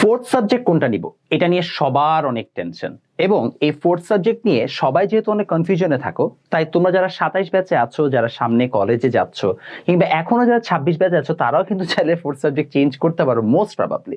Fourth subject কোনটা নিব? এটা নিয়ে সবার অনেক টেনশন এবং এই ফোর্থ সাবজেক্ট নিয়ে সবাই যেহেতু অনেক কনফিউশনে থাকো, তাই তোমরা যারা সাতাইশ ব্যাচে আছো, যারা সামনে কলেজে যাচ্ছ, কিংবা এখনও যারা ছাব্বিশ ব্যাচে আছো, তারাও কিন্তু চাইলে ফোর্থ সাবজেক্ট চেঞ্জ করতে পারো মোস্ট প্রবাবলি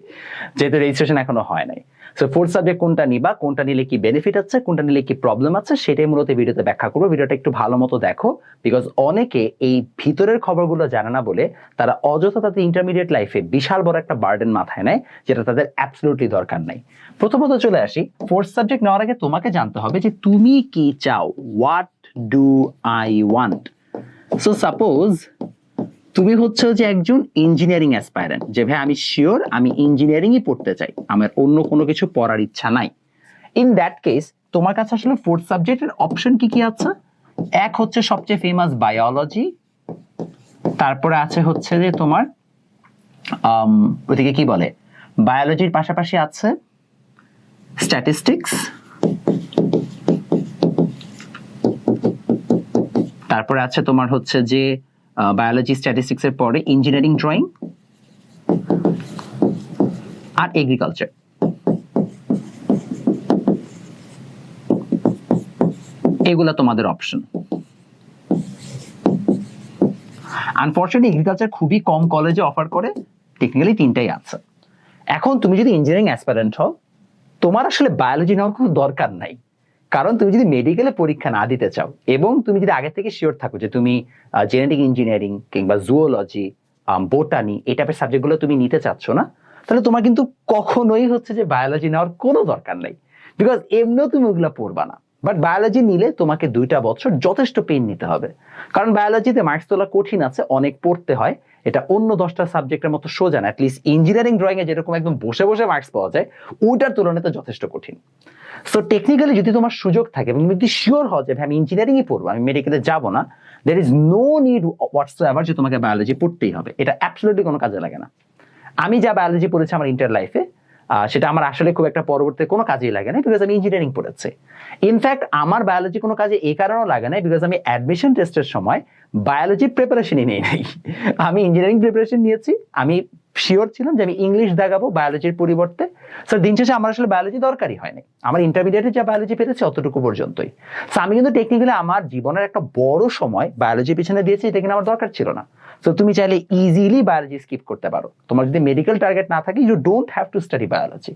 যেহেতু রেজিস্ট্রেশন এখনও হয় নাই। সো ফোর্থ সাবজেক্ট কোনটা নিবা, কোনটা নিলে কি বেনিফিট আছে, কোনটা নিলে কি প্রবলেম আছে, সেটাই মূলত ভিডিওতে ব্যাখ্যা করব। ভিডিওটা একটু ভালো মতো দেখো বিকজ অনেকে এই ভিতরের খবরগুলো জানে না বলে তারা অযথা তাদের ইন্টারমিডিয়েট লাইফে বিশাল বড় একটা বার্ডেন মাথায় নেয়, যেটা তাদের অ্যাবসলুটলি দরকার নাই। প্রথমত চলে আসি ফোর্থ সাবজেক্ট নেওয়ার আগে তোমাকে জানতে হবে যে তুমি কি চাও? What do I want so suppose তুমি হচ্ছে যে একজন ইঞ্জিনিয়ারিং অ্যাসপায়ারেন্ট যে ভাই আমি শিওর আমি ইঞ্জিনিয়ারিংই পড়তে চাই, আমার অন্য কোনো কিছু পড়ার ইচ্ছা নাই। ইন দ্যাট কেস তোমার কাছে আসলে ফোর্থ সাবজেক্টের অপশন কি কি আছে? এক হচ্ছে সবচেয়ে ফেমাস বায়োলজি তারপরে আছে হচ্ছে যে তোমার ওদিকে কি বলে? বায়োলজির পাশাপাশি আছে স্ট্যাটিস্টিক্স তারপরে আছে তোমার হচ্ছে যে বায়োলজি স্ট্যাটিস্টিক্স এর পরে ইঞ্জিনিয়ারিং ড্রয়িং আর এগ্রিকালচার এগুলা তোমাদের অপশন আনফর্চুনেটলি এগ্রিকালচার খুবই কম কলেজে অফার করে টেকনিক্যালি তিনটাই আছে। এখন তুমি যদি ইঞ্জিনিয়ারিং অ্যাসপারেন্ট হও তোমার আসলে বায়োলজি নেওয়ার কোনো দরকার নাই। কারণ তুমি যদি মেডিকেলে পরীক্ষা না দিতে চাও এবং তুমি যদি আগে থেকে শিওর থাকো যে তুমি জেনেটিক ইঞ্জিনিয়ারিং কিংবা জুওলজি বোটানি এই টাইপের সাবজেক্টগুলো তুমি নিতে চাচ্ছ না, তাহলে তোমার কিন্তু কখনোই হচ্ছে যে বায়োলজি নেওয়ার কোনো দরকার নেই। বিকজ এমনিও তুমি ওগুলো পড়বা না। বাট বায়োলজি নিলে তোমাকে দুইটা বছর যথেষ্ট পেন নিতে হবে। কারণ বায়োলজিতে মার্কস তোলা কঠিন আছে, অনেক পড়তে হয়। এটা অন্য দশটা সাবজেক্টের মতো সোজা না অ্যাটলিস্ট ইঞ্জিনিয়ারিং ড্রয়িং এ যেরকম একদম বসে বসে মার্কস পাওয়া যায়, ওইটার তুলনায় তো যথেষ্ট কঠিন। সো টেকনিক্যালি যদি তোমার সুযোগ থাকে এবং যদি শিওর হও যে আমি ইঞ্জিনিয়ারিংই পড়ব, আমি মেডিকেলে যাব না there is no need whatsoever ever যে তোমাকে বায়োলজি পড়তেই হবে। এটা অ্যাবসলিউটলি কোনো কাজে লাগে না। আমি যা বায়োলজি পড়েছি আমার ইন্টার লাইফে সেটা আমার আসলে খুব একটা পরবর্তী কোনো কাজেই লাগে না বিকজ আমি ইঞ্জিনিয়ারিং পড়েছি। ইনফ্যাক্ট আমার বায়োলজি কোনো কাজে এই কারণেও লাগে না বিকজ আমি অ্যাডমিশন টেস্টের সময় বায়োলজি প্রিপারেশনই নিয়ে নাই। আমি ইঞ্জিনিয়ারিং প্রিপারেশন নিয়েছি, আমি শিওর ছিলাম যে আমি ইংলিশ দেখাবো বায়োলজির পরিবর্তে। স্যার দিন শেষে আমার আসলে বায়োলজি দরকারই হয়নি। আমার ইন্টারমিডিয়েটে যা বায়োলজি পেতেছে অতটুকু পর্যন্তই। সো আমি কিন্তু টেকনিক্যালি আমার জীবনের একটা বড় সময় বায়োলজি পিছনে দিয়েছি, এটা কিন্তু আমার দরকার ছিল না। সো তুমি চাইলে ইজিলি বায়োলজি স্কিপ করতে পারো। তোমার যদি মেডিকেল টার্গেট না থাকে you don't have to study biology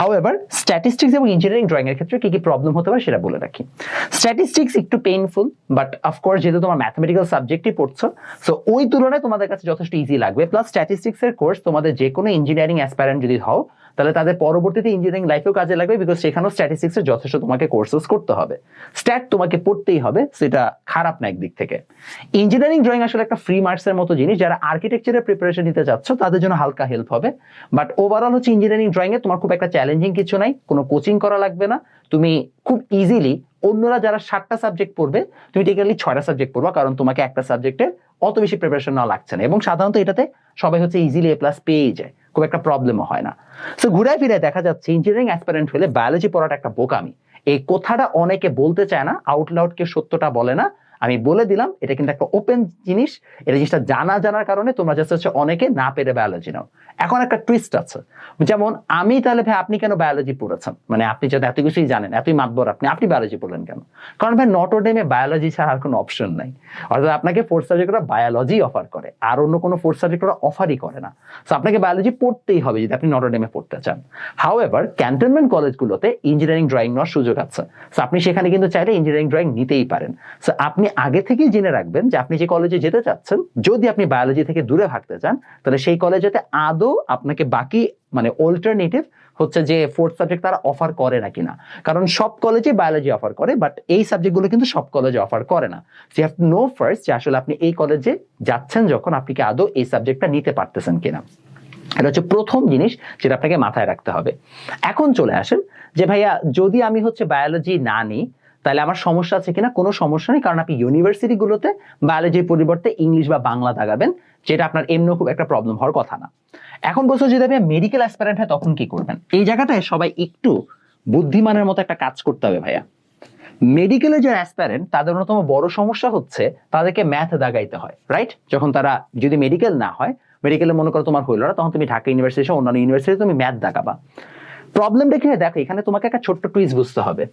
however statistics এবং ইঞ্জিনিয়ারিং ড্রয়িং এর ক্ষেত্রে কি কি প্রবলেম হতে পারে সেটা বলে রাখি। স্ট্যাটিস্টিক্স একটু পেইনফুল বাট অফকোর্স যেহেতু তোমার ম্যাথমেটিক্যাল সাবজেক্টই পড়ছো সো ওই তুলনায় তোমাদের কাছে যথেষ্ট ইজি লাগবে। প্লাস স্ট্যাটিস্টিক্সের কোর্স তোমাদের যে কোনো ইঞ্জিনিয়ারিং অ্যাসপারেন্ট যদি হও তাহলে তাদের পরবর্তীতে ইঞ্জিনিয়ারিং লাইফেও কাজে লাগবে বিকজ সেখানেও স্ট্যাটিস্টিক্স এর যথেষ্ট তোমাকে কোর্সেস করতে হবে। স্ট্যাট তোমাকে পড়তেই হবে, সেটা খারাপ না একদিক থেকে। ইঞ্জিনিয়ারিং ড্রয়িং আসলে একটা ফ্রি মার্কসের মতো জিনিস, যারা আর্কিটেকচারের প্রিপারেশন নিতে চাচ্ছ, তাদের জন্য হালকা হেল্প হবে। বাট ওভারঅল হচ্ছে ইঞ্জিনিয়ারিং ড্রয়িং এ তোমার খুব একটা চ্যালেঞ্জিং কিছু নাই, কোনো কোচিং করা লাগবে না। তুমি খুব ইজিলি অন্যরা যারা সাতটা সাবজেক্ট পড়বে, তুমি টেকনিক্যালি ছয়টা সাবজেক্ট পড়বা, কারণ তোমাকে একটা সাবজেক্টের অত বেশি প্রিপারেশন নেওয়া লাগছে না। এবং সাধারণত এটাতে সবাই হচ্ছে ইজিলি এ প্লাস পেয়েই যায়। খুব একটা প্রবলেমও হয় না। সো ঘুরে ফিরে দেখা যাচ্ছে ইঞ্জিনিয়ারিং অ্যাসপারেন্ট হলে বায়োলজি পড়াটা একটা বোকামি। এই কথাটা অনেকে বলতে চায় না আউট লাউড কেউ সত্যটা বলে না। আমি বলে দিলাম, এটা কিন্তু একটা ওপেন জিনিস। এটা জিনিসটা জানা জানার কারণে তোমরা জাস্ট হচ্ছে অনেকে না পেরে বায়োলজি নাও। এখন একটা টুইস্ট আছে। যেমন আমি তাহলে ভাই আপনি কেন বায়োলজি পড়েছেন? মানে আপনি যদি এত কিছুই জানেন, এতই মাতবর আপনি আপনি বায়োলজি পড়লেন কেন? কারণ ভাই নটোডেমে বায়োলজি ছাড়া আর কোনো অপশন নাই। অর্থাৎ আপনাকে ফোর্থ সাবজেক্ট ওরা বায়োলজি অফার করে, আর অন্য কোনো ফোর্থ সাবজেক্ট ওরা অফারই করে না। তো আপনাকে বায়োলজি পড়তেই হবে যদি আপনি নটোডেমে পড়তে চান। হাউ এভার ক্যান্টনমেন্ট কলেজগুলোতে ইঞ্জিনিয়ারিং ড্রয়িং নেওয়ার সুযোগ আছে। সো আপনি সেখানে কিন্তু চাইলে ইঞ্জিনিয়ারিং ড্রয়িং নিতেই পারেন। সো আপনি আগে থেকেই জেনে রাখবেন যে আপনি যে কলেজে যেতে চাচ্ছেন, যদি আপনি বায়োলজি থেকে দূরে ভাগতে চান, তাহলে সেই কলেজেতে আদৌ আপনাকে বাকি মানে অল্টারনেটিভ হচ্ছে যে ফোর্থ সাবজেক্ট তারা অফার করে না কিনা। কারণ সব কলেজে বায়োলজি অফার করে বাট এই সাবজেক্টগুলো কিন্তু সব কলেজে অফার করে না। সো হ্যাভ নো ফার্স্ট যে আসলে আপনি এই কলেজে যাচ্ছেন যখন আপনি কি আদৌ এই সাবজেক্টটা নিতে পারতেছেন কিনা। এটা হচ্ছে প্রথম জিনিস যেটা আপনাকে মাথায় রাখতে হবে। এখন চলে আসেন যে ভাইয়া যদি আমি হচ্ছে বায়োলজি না নিই তাহলে আমার সমস্যা আছে কিনা? কোনো সমস্যা নেই, কারণ আপনি ইউনিভার্সিটিগুলোতে বায়োলজির পরিবর্তে ইংলিশ বা বাংলা দাগাবেন যেটা আপনার এমনিও খুব একটা প্রবলেম হওয়ার কথা না। এখন বলছো যদি আপনি মেডিকেল অ্যাসপারেন্ট হয়, তখন কি করবেন? এই জায়গাটায় সবাই একটু বুদ্ধিমানের মতো একটা কাজ করতে হবে ভাইয়া। মেডিকেলে যারা অ্যাসপারেন্ট তাদের অন্যতম বড় সমস্যা হচ্ছে, তাদেরকে ম্যাথ দাগাইতে হয় রাইট যখন তারা যদি মেডিকেল না হয় মেডিকেলে মনে করো তোমার হইল না, তখন তুমি ঢাকা ইউনিভার্সিটি এসে অন্যান্য ইউনিভার্সিটি তুমি ম্যাথ দেখাবা প্রবলেমটা কি দেখো, এখানে তোমাকে একটা ছোট্ট টুইজ বুঝতে হবে।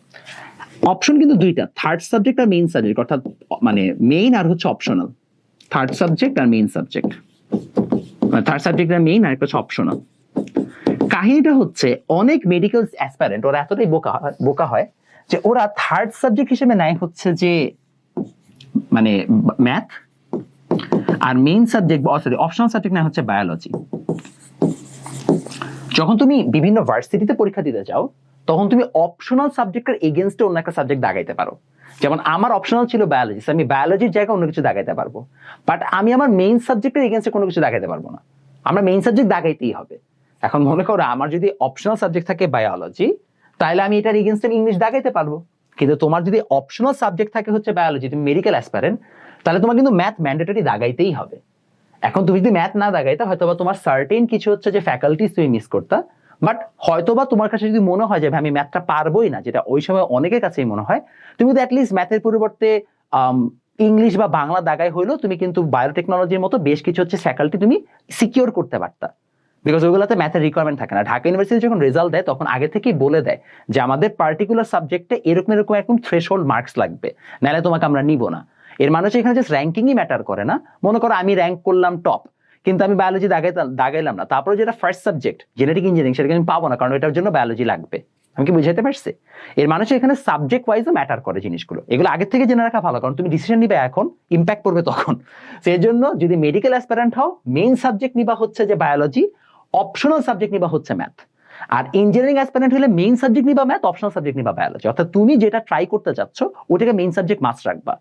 অপশন কিন্তু দুইটা। থার্ড সাবজেক্ট আর মেইন সাবজেক্ট অর্থাৎ মানে মেইন আর হচ্ছে অপশনাল থার্ড সাবজেক্ট আর মেইন সাবজেক্ট থার্ড সাবজেক্ট আর মেইন আর একটা হচ্ছে অপশনাল কাহিনীটা হচ্ছে, অনেক মেডিকেল অ্যাসপারেন্ট ওরা এতটাই বোকা বোকা হয় যে ওরা থার্ড সাবজেক্ট হিসেবে নেয় হচ্ছে যে মানে ম্যাথ আর main subject sorry optional subject নেয় হচ্ছে বায়োলজি যখন তুমি বিভিন্ন ভার্সিটিতে পরীক্ষা দিতে যাও তখন তুমি অপশনাল সাবজেক্টের এগেনস্টে অন্য একটা সাবজেক্ট দাগাইতে পারো। যেমন আমার অপশনাল ছিল বায়োলজি আমি বায়োলজির জায়গায় অন্য কিছু দাগাইতে পারব। বাট আমি আমার মেইন সাবজেক্টের এগেনস্টে কোনো কিছু দাগাইতে পারব না। আমরা মেইন সাবজেক্ট দাগাইতেই হবে। এখন মনে করো আমার যদি অপশনাল সাবজেক্ট থাকে বায়োলজি তাহলে আমি এটার এগেনস্টে ইংলিশ দাগাইতে পারব। কিন্তু তোমার যদি অপশনাল সাবজেক্ট থাকে হচ্ছে বায়োলজি তুমি মেডিকেল অ্যাসপারেন্ট তাহলে তোমার কিন্তু ম্যাথ ম্যান্ডেটরি দাগাইতেই হবে। এখন তুমি যদি ম্যাথ না দাগাইতে হয়তো বা তোমার সার্টেন কিছু হচ্ছে যে ফ্যাকাল্টিস তুমি মিস করতা। বাট হয়তোবা তোমার কাছে যদি মনে হয় যে আমি ম্যাথটা পারবোই না, যেটা ওই সময় অনেকের কাছেই মনে হয়, তুমি কিন্তু অ্যাটলিস্ট ম্যাথের পরিবর্তে ইংলিশ বা বাংলা দাগায় হইলেও তুমি কিন্তু বায়োটেকনোলজির মতো বেশ কিছু হচ্ছে ফ্যাকাল্টি তুমি সিকিউর করতে পারতা। বিকজ ওগুলোতে ম্যাথের রিকোয়ারমেন্ট থাকে না। ঢাকা ইউনিভার্সিটি যখন রেজাল্ট দেয়, তখন আগে থেকেই বলে দেয় যে, আমাদের পার্টিকুলার সাবজেক্টে এরকম এরকম একদম থ্রেশহোল্ড মার্কস লাগবে। নাহলে তোমাকে আমরা নিব না। এর মানে হচ্ছে এখানে জাস্ট র্যাঙ্কিংই ম্যাটার করে না। মনে করো আমি র্যাঙ্ক করলাম টপ কিন্তু আমি বায়োলজি দাগাই দাগাইলাম না। তারপরে যেটা ফার্স্ট সাবজেক্ট জেনেটিক ইঞ্জিনিয়ারিং সেটাকে আমি পাবো না, কারণ এটার জন্য বায়োলজি লাগবে। আমি কি বুঝাতে পারছি? এর মানে হচ্ছে এখানে সাবজেক্ট ওয়াইজও ম্যাটার করে জিনিসগুলো। এগুলো আগে থেকে জেনে রাখা ভালো, কারণ তুমি ডিসিশন নিবে এখন ইম্প্যাক্ট করবে তখন। সেই জন্য যদি মেডিকেল অ্যাসপারেন্ট হও মেইন সাবজেক্ট নিবা হচ্ছে যে বায়োলজি অপশনাল সাবজেক্ট নিবা হচ্ছে ম্যাথ আর ইঞ্জিনিয়ারিং অ্যাসপারেন্ট হলে মেইন সাবজেক্ট নিবা ম্যাথ অপশনাল সাবজেক্ট নিবা বায়োলজি অর্থাৎ তুমি যেটা ট্রাই করতে চাচ্ছ, ওটাকে মেইন সাবজেক্ট মাস্ট রাখবা।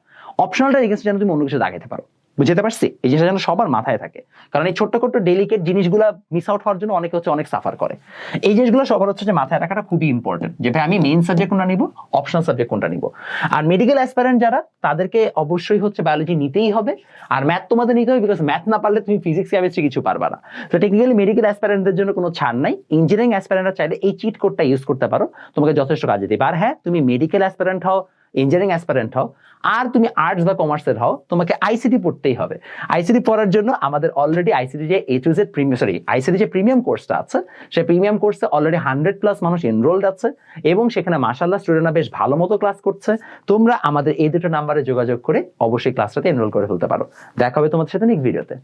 অপশনালটা এগেন্স্ট যেন তুমি অন্য কিছু দাগাইতে পারো। বুঝতে পারছি? এই জিনিসটা যেন সবার মাথায় থাকে। কারণ এই ছোট্ট ছোট্ট ডেলিকেট জিনিসগুলো মিস আউট হওয়ার জন্য অনেকে হচ্ছে অনেক সাফার করে। এই জিনিসগুলো সবার হচ্ছে যে মাথায় রাখাটা খুবই ইম্পর্টেন্ট যে ভাই, আমি মেইন সাবজেক্ট কোনটা নিব? অপশনাল সাবজেক্ট কোনটা নিব? আর মেডিকেল অ্যাসপারেন্ট যারা, তাদেরকে অবশ্যই হচ্ছে বায়োলজি নিতেই হবে। আর ম্যাথ তোমাদের নিতে হবে বিকজ ম্যাথ না পারলে তুমি ফিজিক্স কেমিস্ট্রি কিছু পারবা না। তো টেকনিক্যালি মেডিকেল অ্যাসপারেন্টদের জন্য কোনো ছাড় নাই। ইঞ্জিনিয়ারিং অ্যাসপারেন্টরা চাইলে এই চিট কোডটা ইউজ করতে পারো। তোমাকে যথেষ্ট কাজে দেবে। আর হ্যাঁ তুমি মেডিকেল অ্যাসপারেন্ট হও ইঞ্জিনিয়ারিং অ্যাসপারেন্ট হও, আর তুমি আর্টস বা কমার্সের হও, তোমাকে আইসিটি পড়তেই হবে। আইসিটি পড়ার জন্য আমাদের অলরেডি আইসিটি যে A to Z premium sorry ICT যে প্রিমিয়াম কোর্সটা আছে, সেই প্রিমিয়াম কোর্সে অলরেডি হান্ড্রেড প্লাস মানুষ এনরোলড আছে, এবং সেখানে মাসাল্লাহ স্টুডেন্টরা বেশ ভালো মতো ক্লাস করছে। তোমরা আমাদের এই দুটো নাম্বারে যোগাযোগ করে অবশ্যই ক্লাসটাতে এনরোল করে ফেলতে পারো। দেখা হবে তোমাদের সাথে নেক্সট ভিডিওতে